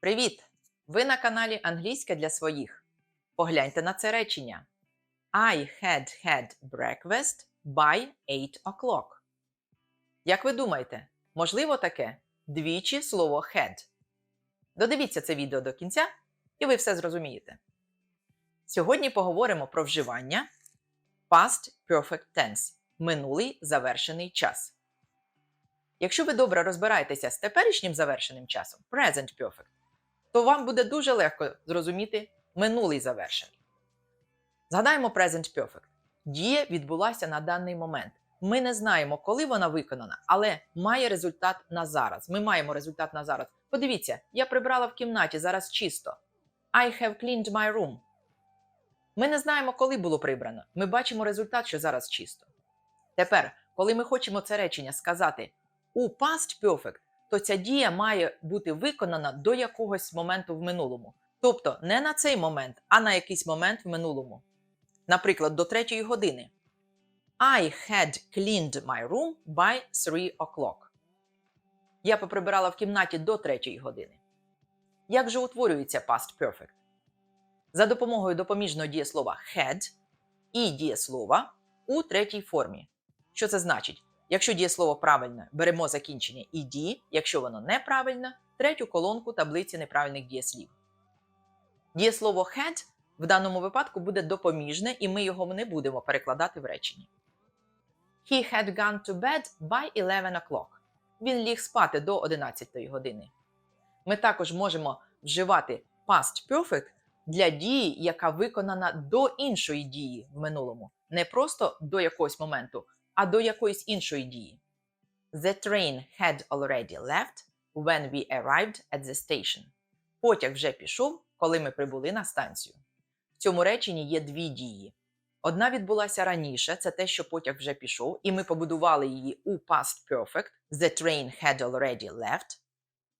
Привіт! Ви на каналі Англійська для своїх. Погляньте на це речення. I had had breakfast by 8 o'clock. Як ви думаєте, можливо таке двічі слово had? Додивіться це відео до кінця, і ви все зрозумієте. Сьогодні поговоримо про вживання past perfect tense минулий завершений час. Якщо ви добре розбираєтеся з теперішнім завершеним часом present perfect, то вам буде дуже легко зрозуміти минулий завершений. Згадаємо present perfect. Дія відбулася на даний момент. Ми не знаємо, коли вона виконана, але має результат на зараз. Ми маємо результат на зараз. Подивіться, я прибрала в кімнаті зараз чисто. I have cleaned my room. Ми не знаємо, коли було прибрано. Ми бачимо результат, що зараз чисто. Тепер, коли ми хочемо це речення сказати у past perfect, то ця дія має бути виконана до якогось моменту в минулому. Тобто не на цей момент, а на якийсь момент в минулому. Наприклад, до третьої години. I had cleaned my room by 3 o'clock. Я поприбирала в кімнаті до третьої години. Як же утворюється past perfect? За допомогою допоміжного дієслова had і дієслова у третій формі. Що це значить? Якщо дієслово правильне, беремо закінчення «ed», якщо воно неправильне, третю колонку таблиці неправильних дієслів. Дієслово had в даному випадку буде допоміжне, і ми його не будемо перекладати в реченні. He had gone to bed by 11 o'clock. Він ліг спати до 11 години. Ми також можемо вживати past perfect для дії, яка виконана до іншої дії в минулому, не просто до якогось моменту, а до якоїсь іншої дії. The train had already left when we arrived at the station. Потяг вже пішов, коли ми прибули на станцію. В цьому реченні є дві дії. Одна відбулася раніше, це те, що потяг вже пішов, і ми побудували її у past perfect. The train had already left.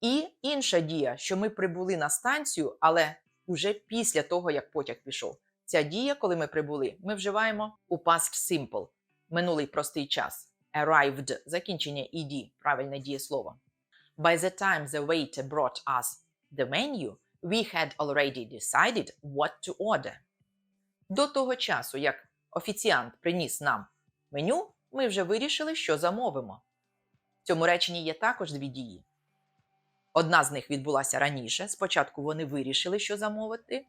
І інша дія, що ми прибули на станцію, але уже після того, як потяг пішов. Ця дія, коли ми прибули, ми вживаємо у past simple, минулий простий час. Arrived – закінчення ed, правильне дієслово. By the time the waiter brought us the menu, we had already decided what to order. До того часу, як офіціант приніс нам меню, ми вже вирішили, що замовимо. В цьому реченні є також дві дії. Одна з них відбулася раніше. Спочатку вони вирішили, що замовити,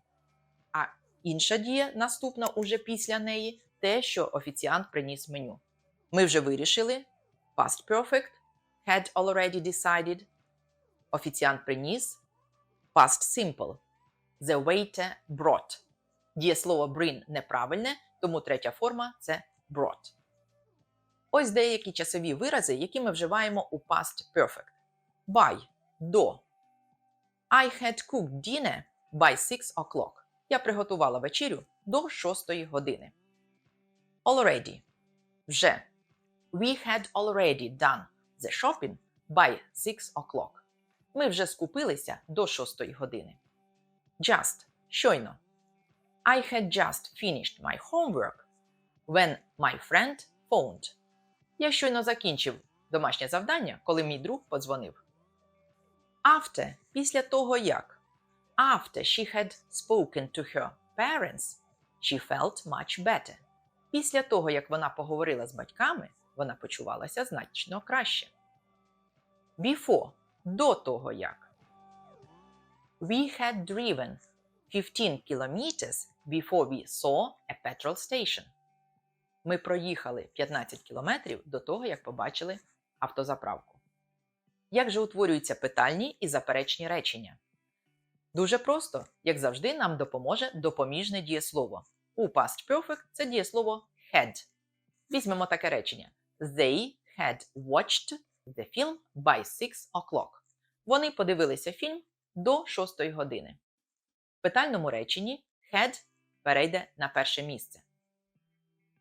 а інша дія, наступна уже після неї, те, що офіціант приніс меню. Ми вже вирішили. Past perfect had already decided. Офіціант приніс. Past simple. The waiter brought. Дієслово bring неправильне, тому третя форма це brought. Ось деякі часові вирази, які ми вживаємо у past perfect. By до. I had cooked dinner by 6 o'clock. Я приготувала вечерю до 6 години. Already. Вже. We had already done the shopping by 6 o'clock. Ми вже скупилися до 6 години. Just. Щойно. I had just finished my homework when my friend phoned. Я щойно закінчив домашнє завдання, коли мій друг подзвонив. After – після того як. After she had spoken to her parents, she felt much better. Після того, як вона поговорила з батьками, вона почувалася значно краще. Before – до того як. We had driven 15 kilometers before we saw a petrol station. Ми проїхали 15 кілометрів до того, як побачили автозаправку. Як же утворюються питальні і заперечні речення? Дуже просто, як завжди, нам допоможе допоміжне дієслово. У past perfect це дієслово had. Візьмемо таке речення: They had watched the film by 6 o'clock. Вони подивилися фільм до 6 години. В питальному реченні had перейде на перше місце.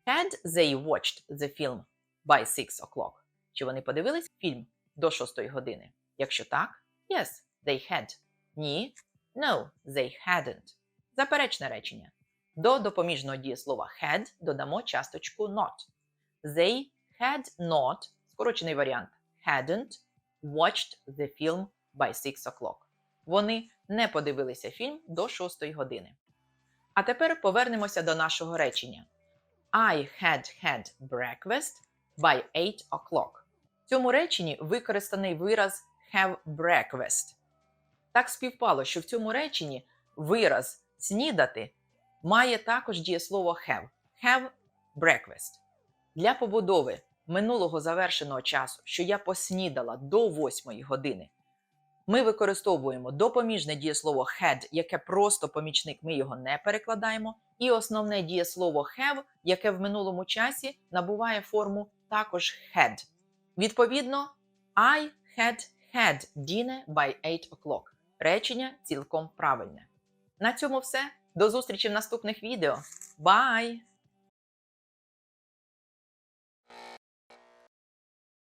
Had they watched the film by 6 o'clock? Чи вони подивились фільм до 6 години? Якщо так, yes, they had. Ні, no, they hadn't. Заперечне речення. До допоміжного дієслова had додамо часточку not. They had not, скорочений варіант, hadn't watched the film by 6 o'clock. Вони не подивилися фільм до 6 години. А тепер повернемося до нашого речення. I had had breakfast by 8 o'clock. В цьому реченні використаний вираз have breakfast. Так співпало, що в цьому реченні вираз снідати має також дієслово have. Have breakfast. Для побудови минулого завершеного часу, що я поснідала до 8 години, ми використовуємо допоміжне дієслово had, яке просто помічник, ми його не перекладаємо, і основне дієслово have, яке в минулому часі набуває форму також had. Відповідно, I had had dinner by 8 o'clock. Речення цілком правильне. На цьому все. До зустрічі в наступних відео. Bye!